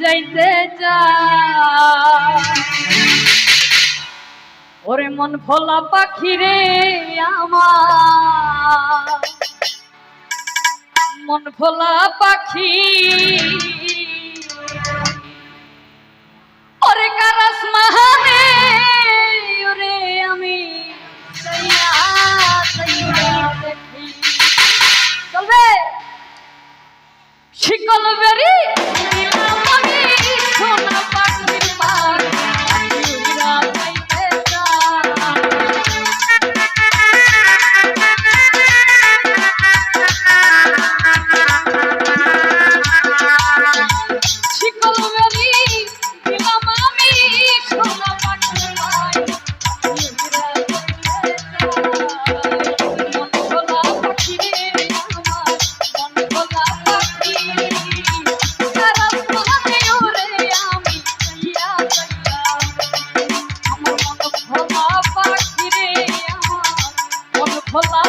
যাইতে ওরে মন ভোলা পাখি রে আমার। মন ভোলা পাখি। ওরে কারাস মাহানে Malala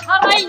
সবাই